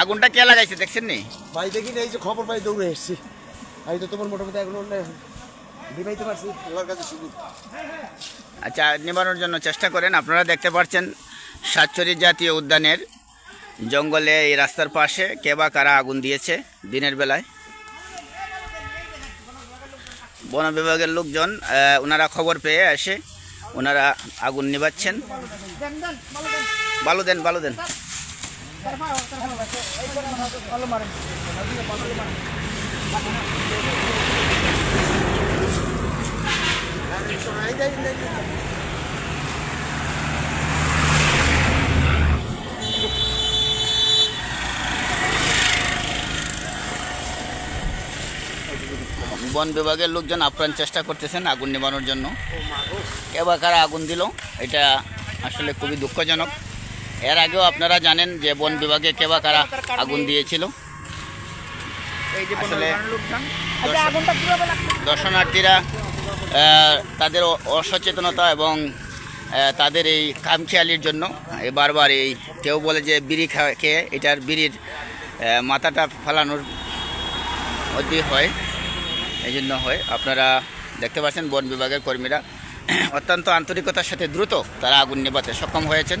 আগুনটা কে লাগাইছে দেখছেন নি? ভাই দেখি এই যে খবর পাই দৌড়ে এসেছি। আমি তো তোমার মোটামুটি এখনও দিবাইতে পারছি আল্লাহর কাছে শুধু। আচ্ছা নিবানোর জন্য চেষ্টা করেন। আপনারা দেখতে পাচ্ছেন সাতচল্লিশ জাতীয় উদ্যানের জঙ্গলে এই রাস্তার পাশে কে বা কারা আগুন দিয়েছে দিনের বেলায়। বন বিভাগের লোকজন ওনারা খবর পেয়ে এসে ওনারা আগুন নিবাচ্ছেন ভালো দেন ভালো দেন। বন বিভাগের লোকজন আপ্রাণ চেষ্টা করতেছেন আগুন নিবানোর জন্য। কে বা কারা আগুন দিল, এটা আসলে খুবই দুঃখজনক। এর আগেও আপনারা জানেন যে বন বিভাগে কে বা কারা আগুন দিয়েছিল। আসলে দর্শনার্থীরা তাদের অসচেতনতা এবং তাদের এই কামখেয়ালির জন্য এই বারবার এই কেউ বলে যে বিড়ি খেয়ে এটার বিড়ির মাথাটা ফালানোর অতি হয় এই জন্য হয়। আপনারা দেখতে পাচ্ছেন বন বিভাগের কর্মীরা অত্যন্ত আন্তরিকতার সাথে দ্রুত তারা আগুন নেভাতে সক্ষম হয়েছেন।